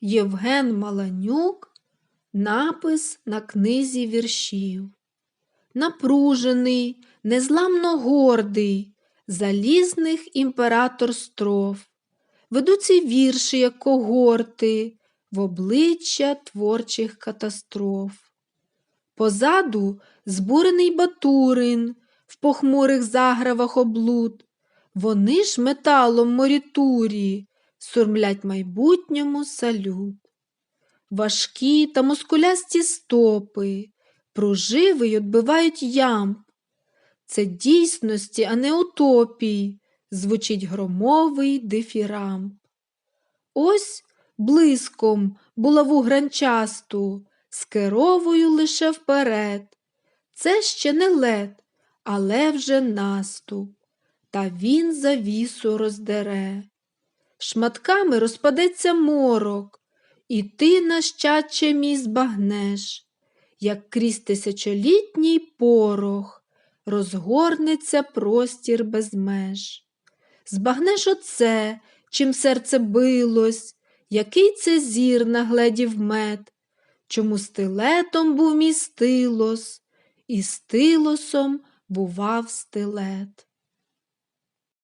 Євген Маланюк, напис на книзі віршів. Напружений, незламно гордий, залізних імператор стров. Веду ці вірші, як когорти, в обличчя творчих катастроф. Позаду збурений Батурин, в похмурих загравах облуд. Вони ж металом морітурі сурмлять майбутньому салют. Важкі та мускулясті стопи, пруживи й ямб. Це дійсності, а не утопій, звучить громовий дифірамб. Ось блиском булаву гранчасту, скеровую лише вперед. Це ще не лед, але вже наступ, та він завісу роздере. Шматками розпадеться морок, і ти, нащадче мій, збагнеш, як крізь тисячолітній порох розгорнеться простір без меж. Збагнеш оце, чим серце билось, який це зір нагледів мед, чому стилетом був мій стилос, і стилосом бував стилет.